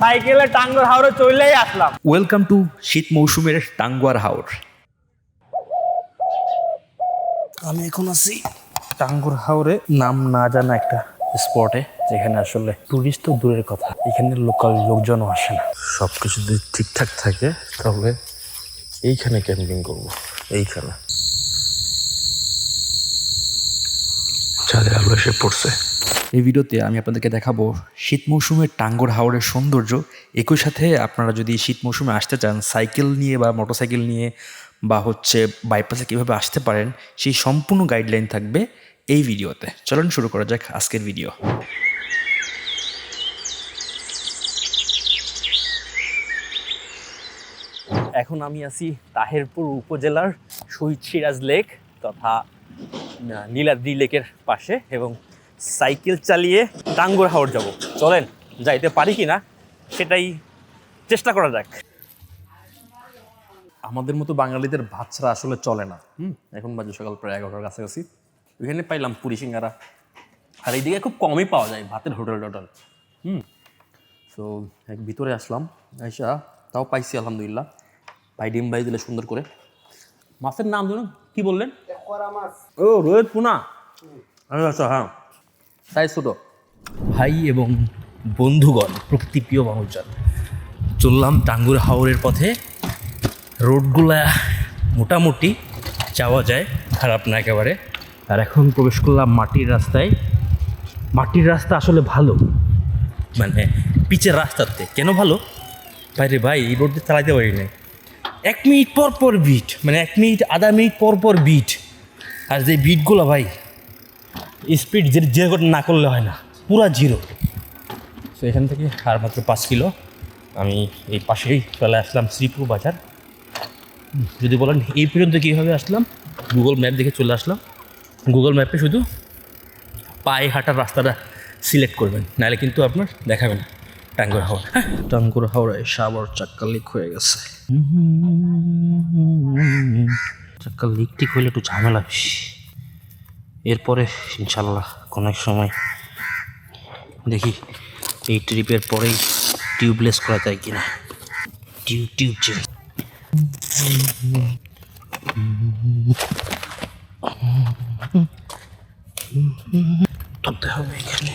সাইকেলে টাঙ্গর হাওড়ে চলেই আসলাম। Welcome to শীত মৌসুমের টাঙ্গুয়ার হাওর। আমি এখন আছি টাঙ্গুর হাওরে নাম না জানা একটা স্পটে যেখানে আসলে টুরিস্ট তো দূরের কথা এখানে লোকাল লোকজনও আসে না। সব কিছু যদি ঠিকঠাক থাকে তাহলে এইখানে ক্যাম্পিং করব এইখানে। চাঁদের আলো এসে পড়ছে। এই ভিডিওতে আমি আপনাদেরকে দেখাবো শীত মৌসুমের টাঙ্গর হাওরের সৌন্দর্য। একই সাথে আপনারা যদি শীত মৌসুমে আসতে চান, সাইকেল নিয়ে বা মোটরসাইকেল নিয়ে বা হচ্ছে বাইপাসে কীভাবে আসতে পারেন, সেই সম্পূর্ণ গাইডলাইন থাকবে এই ভিডিওতে। চলুন শুরু করা যাক আজকের ভিডিও। এখন আমি আছি তাহেরপুর উপজেলার শহীদ সিরাজ লেক তথা নীলাদ্রি লেকের পাশে এবং সাইকেল চালিয়ে টাঙ্গর হাওড় যাব। চলেন যাইতে পারি কি না সেটাই চেষ্টা করা যাক। আমাদের মতো বাঙালিদের ভাত ছাড়া আসলে চলে না। হুম এখন বাজে সকাল প্রায় এগারোটার কাছাকাছি। ওইখানে পাইলাম পুরি সিঙ্গারা। আর এইদিকে খুব কমই পাওয়া যায় ভাতের হোটেল টোটেল। হুম সো এক ভিতরে আসলাম আইসা তাও পাইছি আলহামদুলিল্লাহ। ভাই ডিম ভাই দিলে সুন্দর করে। মাছের নাম ধরুন কি বললেন? ও রোহিত পুনা। আচ্ছা হ্যাঁ। সাইজ ছোটো ভাই এবং বন্ধুগণ প্রকৃতিপ্রিয় মানুষজন চললাম টাঙ্গুর হাওরের পথে। রোডগুলা মোটামুটি যাওয়া যায়, খারাপ না একেবারে। আর এখন প্রবেশ করলাম মাটির রাস্তায়। মাটির রাস্তা আসলে ভালো। মানে পিচের রাস্তাতে। কেন ভালো? ভাই রে ভাই, এই রোড চালাতে পারি না এক মিনিট পর পর বিট মানে এক মিনিট, আধা মিনিট পর পর বিট আর যে বিটগুলো ভাই স্পিড যে জিরো না করলে হয় না। পুরা জিরো। তো এখান থেকে আর মাত্র পাঁচ কিলো। আমি এই পাশেই চলে আসলাম শ্রীপুর বাজার। যদি বলেন এই পর্যন্ত কীভাবে আসলাম? গুগল ম্যাপ দেখে চলে আসলাম। গুগল ম্যাপে শুধু পায়ে হাঁটার রাস্তাটা সিলেক্ট করবেন। নাহলে কিন্তু আপনার দেখাবে না। টাঙ্গুর হাওড়া হ্যাঁ? টাঙ্গুর হাওড়ায় সাবর চাক্কা লিক হয়ে গেছে। চাক্কা লিক টিক হলে একটু ঝামেলা বেশি। এরপরে ইনশাল্লাহ কোনো এক সময় দেখি এই ট্রিপের পরেই টিউবলেস করা যায় কিনা। টিউব টিউব চাই ধরতে হবে এখানে।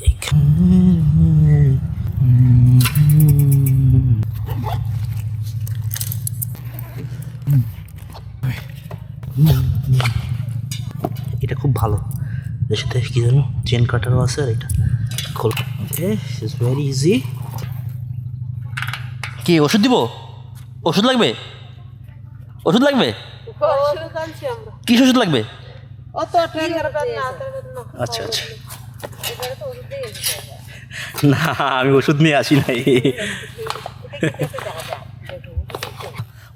এটা ভালো। এর সাথে কি জানো? চেন কাটারও আছে আর এটা। খোল। ওকে ইটস ভেরি ইজি কি ওষুধ দিব? ওষুধ লাগবে? ওষুধ লাগবে? ওষুধ আনছি আমরা কি ওষুধ লাগবে আচ্ছা আচ্ছা। না আমি ওষুধ নিয়ে আসি নাই।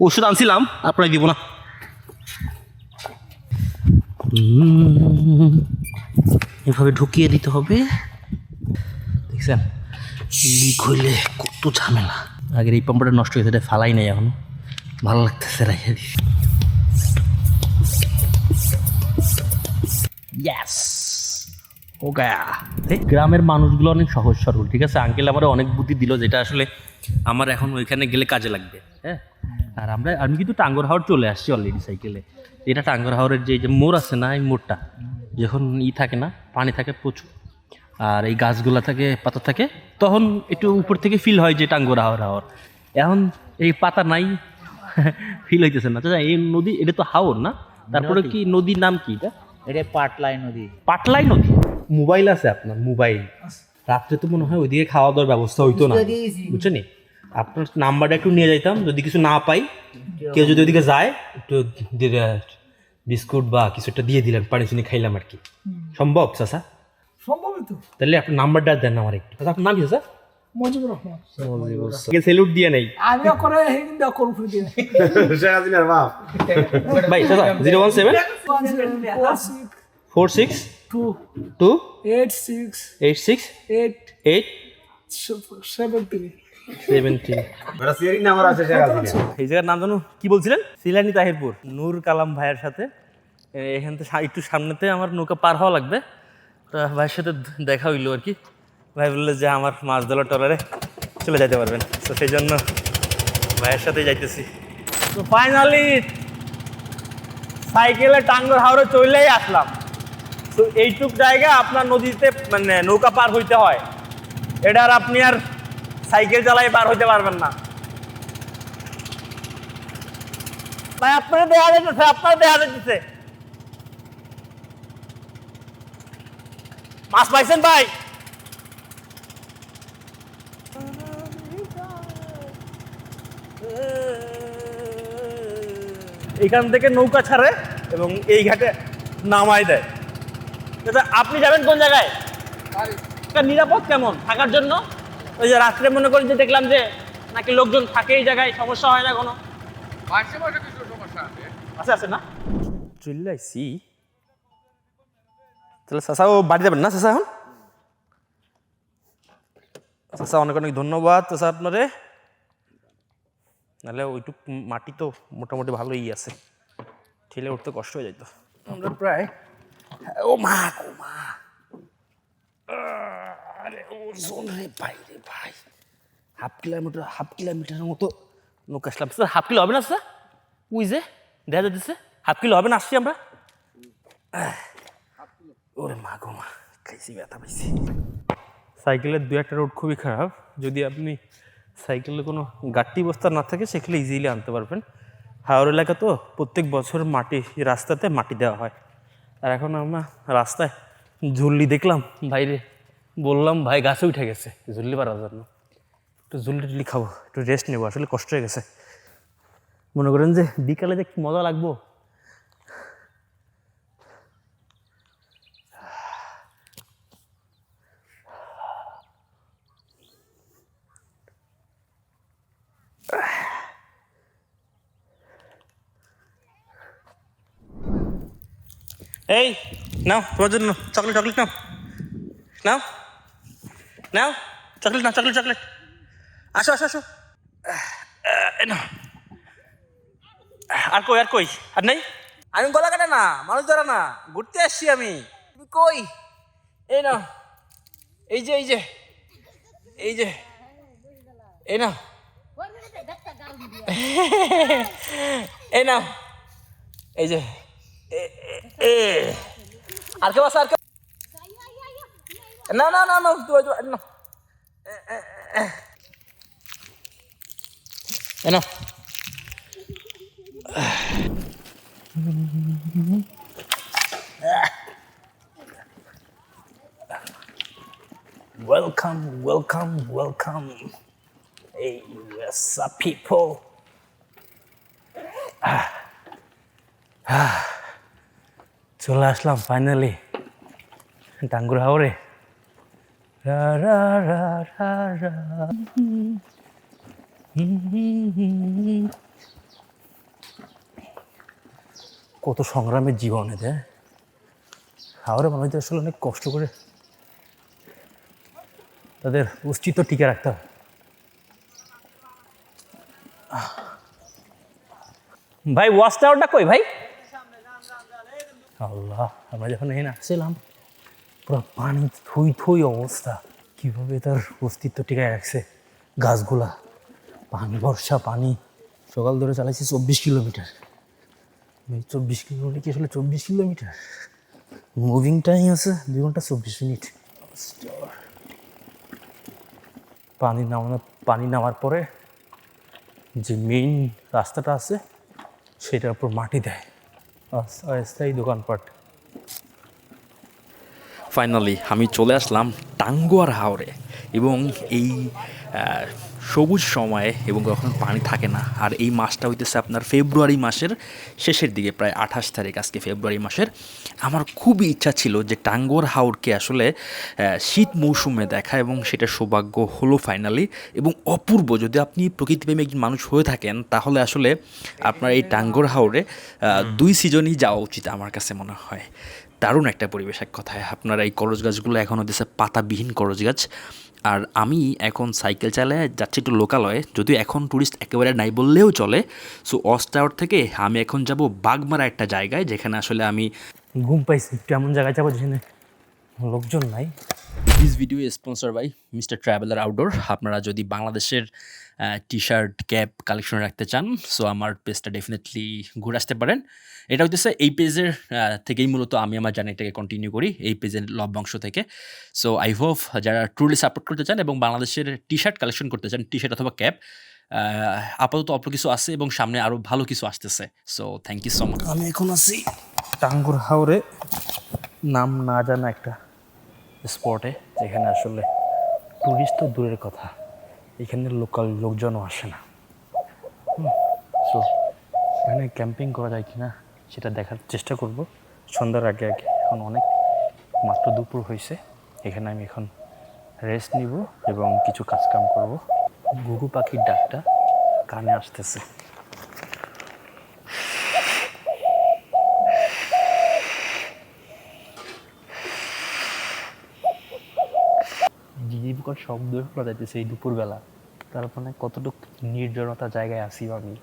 ওষুধ আনছিলাম আপনাকে দিব না। এভাবে ঢুকিয়ে দিতে হবে। দেখছেন? লিক হইলে কত ঝামেলা। আগের এই পাম্পটা নষ্ট হয়েছে, এটা ফালাই নাই এখন। ভালো লাগতেছে রাখে ইয়াস ও গায়া এই গ্রামের মানুষগুলো অনেক সহজ সরল, ঠিক আছে? আঙ্কেল আমার অনেক বুদ্ধি দিল যেটা আসলে আমার এখন ওইখানে গেলে কাজে লাগবে হ্যাঁ? আর আমরা, আমি কিন্তু টাঙ্গর হাওড় চলে আসছি অলরেডি সাইকেলে এটা টাঙ্গর হাওড়ের যে মোড় আছে না, এই মোড়টা? যখন ই থাকে না পানি থাকে প্রচুর আর এই গাছগুলা থাকে পাতা থাকে তখন একটু উপর থেকে ফিল হয় যে টাঙ্গর হাওড় হাওড় এখন এই পাতা নাই ফিল হইতেছে না। চাচা এই নদী এটা তো হাওর না? তারপরে কি নদীর নাম কি এটা? এটা পাটলাই নদী। পাটলাই নদী? মোবাইল আছে আপনার মোবাইল। রাত্রে তো মনে হয় ওইদিকে খাওয়া দাওয়ার ব্যবস্থা হইতো না। বুঝছেন আপনার নাম্বারটা একটু নিয়ে যাইতাম যদি কিছু না পাই কেউ যদি ওইদিকে যায় একটু দিয়ে- বিস্কুট বা কিছু একটা দিয়ে দিলেন পানি চিনি খাইলাম আর কি। সম্ভব চাষা সম্ভবই তো। তাহলে আপনার নাম্বারটা দেন আমার একটু। চাচা, আপনার নাম কি চাষা মজিবুর রহমান। দিয়ে নেই। করে হিন্দি ভাই চাচা zero one seven four six. Four six? Two. Two? Eight six. Eight six? Eight. Eight? Seven three. এই জায়গার নাম জানো? কি বলছিলেন? সিলানি তাহিরপুর নূর কালাম ভাইয়ের সাথে। এখান থেকে একটু সামনেতে আমার নৌকা পার হওয়া লাগবে। তা ভাইয়ের সাথে দেখা হইল আর কি। ভাই বলল যে আমার মাছ ধরার টলারে চলে যেতে পারবেন। তো সেই জন্য ভাইয়ের সাথে যাইতেছি। তো ফাইনালি সাইকেলে টাঙ্গর হাওড়ে চলেই আসলাম। তো এইটুক জায়গা আপনার নদীতে মানে নৌকা পার হইতে হয়। এটা আর আপনি আর সাইকেল চালাই পার হইতে পারবেন না। ভাই আপনারা দেয়া যাইতেছে আপনারা দেয়া যাইতেছে। মাছ পাইছেন ভাই? এখান থেকে নৌকা ছাড়ে এবং এই ঘাটে নামাই দেয়। দাদা আপনি যাবেন কোন জায়গায়? নিরাপদ কেমন? থাকার জন্য? ওই যে রাত্রে মনে করি যে দেখলাম যে নাকি লোকজন থাকে এই জায়গায় সমস্যা হয় না কোনো? মাসে মাসে কিছু সমস্যা আছে? আছে আছে না? চিল্লাইছি তাহলে চাচা ও বাড়ি যাবেন না চাচা এখন? চাচা অনেক অনেক ধন্যবাদ চাচা আপনারে। নাহলে ওইটুক মাটি তো মোটামুটি ভালোই আছে। ঠেলে উঠতে কষ্ট হয়ে যেত আমরা প্রায় ও মা ও মা। আরে ও জোন রে ভাই রে ভাই। হাফ কিলোমিটার হাফ কিলোমিটারের মতো নৌকা আসলাম। স্যার হাফ কিলো হবে না স্যার? ওই যে দেখা যাচ্ছে হাফ কিলো হবে না আসছি আমরা। ওরে মা গো মা খাইছি ব্যথা পাইছি। সাইকেলের দু একটা রোড খুবই খারাপ। যদি আপনি সাইকেলে কোনো গাট্টি বস্তা না থাকে সেগুলো ইজিলি আনতে পারবেন। হাওড় এলাকা তো প্রত্যেক বছর মাটি রাস্তাতে মাটি দেওয়া হয়। আর এখন আমরা রাস্তায় ঝুল্লি দেখলাম বাইরে বললাম, ভাই, গাছে উঠে গেছে ঝুল্লি পারার জন্য। একটু ঝুল্লি টুল্লি খাব, একটু রেস্ট নেব, আসলে কষ্ট হয়ে গেছে। মনে করেন যে বিকালে যে মজা লাগবো। এই, নাও, তোমার জন্য চকলেট চকলেট নাও। নাও। নাও চকলেট না চকলেট চকলেট আসো আসো আসো। নাও। আর কই আর কই? আর নেই? আমি গলা কাটে না, মানুষ ধরা না, ঘুরতে আসছি আমি। তুমি কই? এই না এই যে এই যে এই যে, এই না এই নাও। এই যে। আর কেউ আছে, আর কেউ না না না না তুই তুই না এ নাও Welcome, welcome, welcome. Hey, what's up, people? চলে আসলাম ফাইনালি টাঙ্গুর হাওড়ে রা রা রা রা রা। কত সংগ্রামের জীবন এতে হাওড়ে মানুষদের আসলে অনেক কষ্ট করে তাদের অস্তিত্ব টিকে রাখতে হয়। ভাই ওয়াচ টাওয়ারটা কই ভাই? আল্লাহ আমরা যখন এখানে আসছিলাম পুরো পানি থই থই অবস্থা। কীভাবে তার অস্তিত্ব টিকায় রাখছে গাছগুলা? পানি, বর্ষা, পানি। সকাল ধরে চালাইছি চব্বিশ কিলোমিটার। চব্বিশ কিলোমিটার কি আসলে চব্বিশ কিলোমিটার? মুভিং টাইম আছে দুই ঘণ্টা চব্বিশ মিনিট। পানি নামানো, পানি নামার পরে যে মেইন রাস্তাটা আছে, সেটার উপর মাটি দেয়। আস- অস্থায়ী দোকানপাট। ফাইনালি আমি চলে আসলাম টাঙ্গুয়ার হাওরে এবং এই সবুজ সময়ে এবং যখন পানি থাকে না। আর এই মাসটা হইতেছে আপনার ফেব্রুয়ারি মাসের শেষের দিকে, প্রায় আঠাশ তারিখ, আজকে ফেব্রুয়ারি মাসের। আমার খুবই ইচ্ছা ছিল যে টাঙ্গুয়ার হাওরকে আসলে শীত মৌসুমে দেখা এবং সেটা সৌভাগ্য হলো ফাইনালি এবং অপূর্ব। যদি আপনি প্রকৃতিপ্রেমী একজন মানুষ হয়ে থাকেন, তাহলে আসলে আপনার এই টাঙ্গর হাওরে দুই সিজনই যাওয়া উচিত আমার কাছে মনে হয়। দারুণ একটা পরিবেশ এক কথায়। আপনার এই করজ গাছগুলো এখন হচ্ছে পাতাবিহীন করজ গাছ। আর আমি এখন সাইকেল চালায় যাচ্ছি একটু লোকালয়ে। যদিও এখন ট্যুরিস্ট একেবারে নাই বললেও চলে। সো অস টাওয়ার থেকে আমি এখন যাব বাগমারা একটা জায়গায়, যেখানে আসলে আমি ঘুম পাইছি। একটু এমন জায়গায় যাব যেখানে লোকজন নাই। This video sponsor by mister traveller outdoor আপনারা যদি বাংলাদেশের টি শার্ট ক্যাপ কালেকশন রাখতে চান সো আমার পেজটা ডেফিনেটলি ঘুরে আসতে পারেন। এটা হইতেছে এই পেজের থেকেই মূলত আমি আমার জার্নিটাকে কন্টিনিউ করি, এই পেজের লভ্যাংশ থেকে। সো আই হোপ যারা ট্রুলি সাপোর্ট করতে চান এবং বাংলাদেশের টি শার্ট কালেকশন করতে চান টি শার্ট অথবা ক্যাপ আপাতত অল্প কিছু আছে এবং সামনে আরও ভালো কিছু আসতেছে। So thank you so much আমি এখন আছি টাঙ্গুর হাওরে। নাম না জানা একটা। স্পটে যেখানে আসলে টুরিস্ট তো দূরের কথা, এখানে লোকাল লোকজনও আসে না। সো এখানে ক্যাম্পিং করা যায় কি না সেটা দেখার চেষ্টা করব। সন্ধ্যার আগে আগে, এখন অনেক, মাত্র দুপুর হয়েছে এখানে আমি এখন রেস্ট নিব এবং কিছু কাজকাম করব। ঘুঘু পাখির ডাকটা কানে আসতেছে। জীবকর শব্দ শোনা যাইতেছে এই দুপুরবেলা। তার মানে কতটুকু নির্জনতা জায়গায় আসি আমি।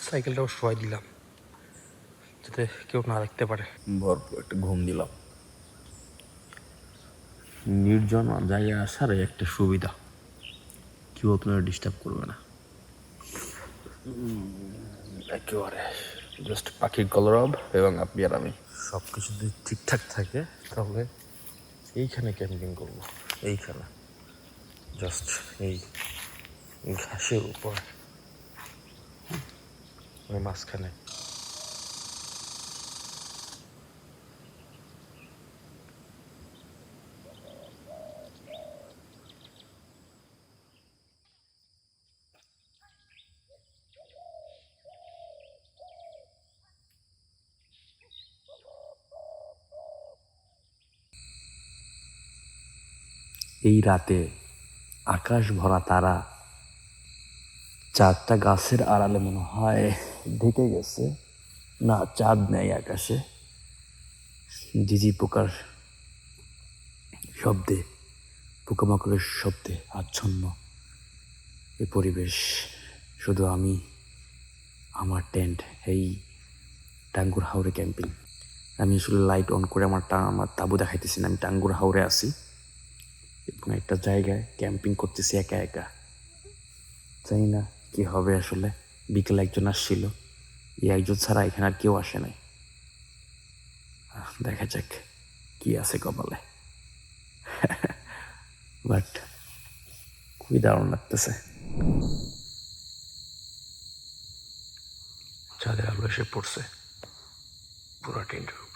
সাইকেলটাও শোয়াই দিলাম যাতে কেউ না দেখতে পারে। ভরপুর একটা ঘুম দিলাম। নির্জন জায়গায় আসার একটা সুবিধা। কেউ আপনারা ডিস্টার্ব করবে না। একেবারে। জাস্ট পাখির কলরব এবং আপনি আর আমি। সব কিছু যদি ঠিকঠাক থাকে, তাহলে এইখানে ক্যাম্পিং করব। এইখানে। জাস্ট এই ঘাসের উপর। মাঝখানে। এই রাতে আকাশ ভরা তারা চাঁদটা গাছের আড়ালে মনে হয় ঢেকে গেছে। না, চাঁদ নেই আকাশে। ঝিঝি পোকার শব্দে, পোকামাকড়ের শব্দে আচ্ছন্ন এই পরিবেশ। শুধু আমি, আমার টেন্ট, এই টাঙ্গুর হাওড়ে ক্যাম্পিং। আমি আসলে লাইট অন করে আমার আমার তাবু দেখাইতেছি না, আমি টাঙ্গুর হাওড়ে আছি। এবং একটা জায়গায় ক্যাম্পিং করতেছি একা একা। জানি না কি হবে আসলে। বিকেলে একজন আসছিল। এই একজন ছাড়া এখানে আর কেউ আসে নাই। দেখা যাক কি আছে কপালে। বাট খুবই দারুণ লাগতেছে। চাঁদের আলো এসে পড়ছে। পুরো টেন্টের